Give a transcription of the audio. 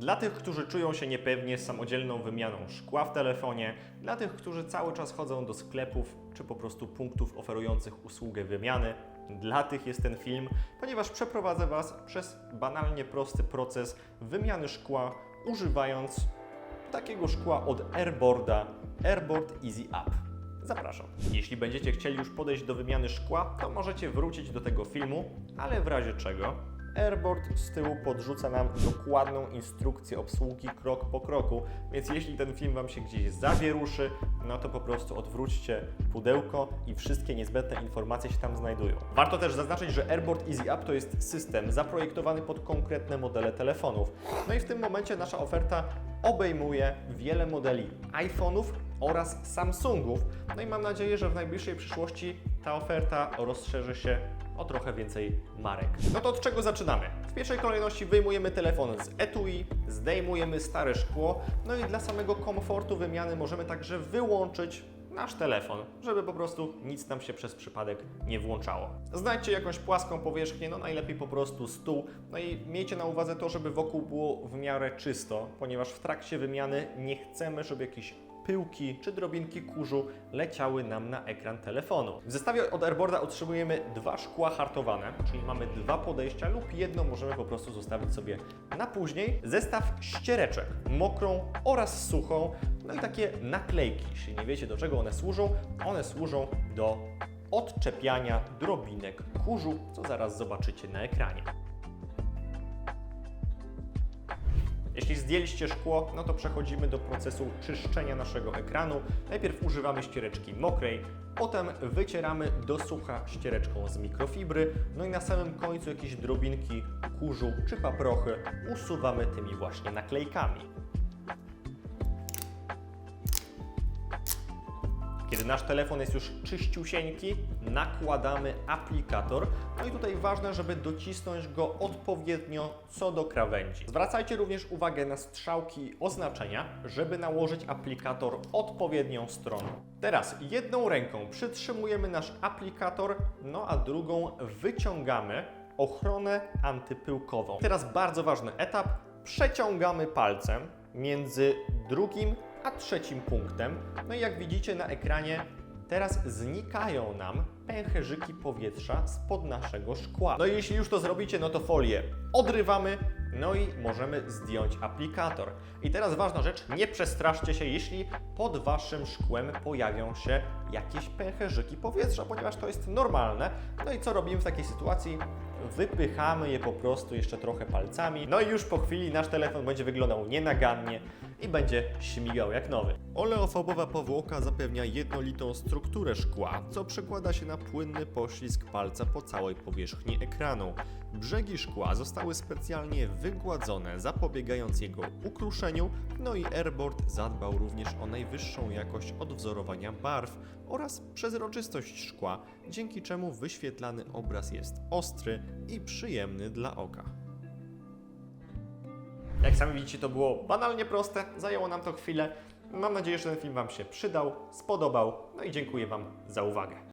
Dla tych, którzy czują się niepewnie z samodzielną wymianą szkła w telefonie, dla tych, którzy cały czas chodzą do sklepów czy po prostu punktów oferujących usługę wymiany, dla tych jest ten film, ponieważ przeprowadzę Was przez banalnie prosty proces wymiany szkła, używając takiego szkła od Airboarda Airboard Easy Up. Zapraszam. Jeśli będziecie chcieli już podejść do wymiany szkła, to możecie wrócić do tego filmu, ale w razie czego Airboard z tyłu podrzuca nam dokładną instrukcję obsługi krok po kroku, więc jeśli ten film Wam się gdzieś zawieruszy, no to po prostu odwróćcie pudełko i wszystkie niezbędne informacje się tam znajdują. Warto też zaznaczyć, że Airboard Easy Up to jest system zaprojektowany pod konkretne modele telefonów. No i w tym momencie nasza oferta obejmuje wiele modeli iPhone'ów oraz Samsungów. No i mam nadzieję, że w najbliższej przyszłości ta oferta rozszerzy się o trochę więcej marek. No to od czego zaczynamy? W pierwszej kolejności wyjmujemy telefon z etui, zdejmujemy stare szkło, no i dla samego komfortu wymiany możemy także wyłączyć nasz telefon, żeby po prostu nic nam się przez przypadek nie włączało. Znajdźcie jakąś płaską powierzchnię, no najlepiej po prostu stół, no i miejcie na uwadze to, żeby wokół było w miarę czysto, ponieważ w trakcie wymiany nie chcemy, żeby jakieś pyłki czy drobinki kurzu leciały nam na ekran telefonu. W zestawie od Airboarda otrzymujemy dwa szkła hartowane, czyli mamy dwa podejścia lub jedno możemy po prostu zostawić sobie na później. Zestaw ściereczek, mokrą oraz suchą, no i takie naklejki. Jeśli nie wiecie do czego one służą, one służą do odczepiania drobinek kurzu, co zaraz zobaczycie na ekranie. Jeśli zdjęliście szkło, no to przechodzimy do procesu czyszczenia naszego ekranu. Najpierw używamy ściereczki mokrej, potem wycieramy do sucha ściereczką z mikrofibry, no i na samym końcu jakieś drobinki kurzu czy paprochy usuwamy tymi właśnie naklejkami. Kiedy nasz telefon jest już czyściusieńki, nakładamy aplikator. No i tutaj ważne, żeby docisnąć go odpowiednio co do krawędzi. Zwracajcie również uwagę na strzałki oznaczenia, żeby nałożyć aplikator odpowiednią stroną. Teraz jedną ręką przytrzymujemy nasz aplikator, no a drugą wyciągamy ochronę antypyłkową. Teraz bardzo ważny etap. Przeciągamy palcem między drugim a trzecim punktem. No i jak widzicie na ekranie, teraz znikają nam pęcherzyki powietrza spod naszego szkła. No i jeśli już to zrobicie, no to folię odrywamy, no i możemy zdjąć aplikator. I teraz ważna rzecz, nie przestraszcie się, jeśli pod waszym szkłem pojawią się jakieś pęcherzyki powietrza, ponieważ to jest normalne. No i co robimy w takiej sytuacji? Wypychamy je po prostu jeszcze trochę palcami. No i już po chwili nasz telefon będzie wyglądał nienagannie i będzie śmigał jak nowy. Oleofobowa powłoka zapewnia jednolitą strukturę szkła, co przekłada się na płynny poślizg palca po całej powierzchni ekranu. Brzegi szkła zostały specjalnie wygładzone, zapobiegając jego ukruszeniu, no i Airboard zadbał również o najwyższą jakość odwzorowania barw oraz przezroczystość szkła, dzięki czemu wyświetlany obraz jest ostry i przyjemny dla oka. Jak sami widzicie, to było banalnie proste, zajęło nam to chwilę. Mam nadzieję, że ten film Wam się przydał, spodobał, no i dziękuję Wam za uwagę.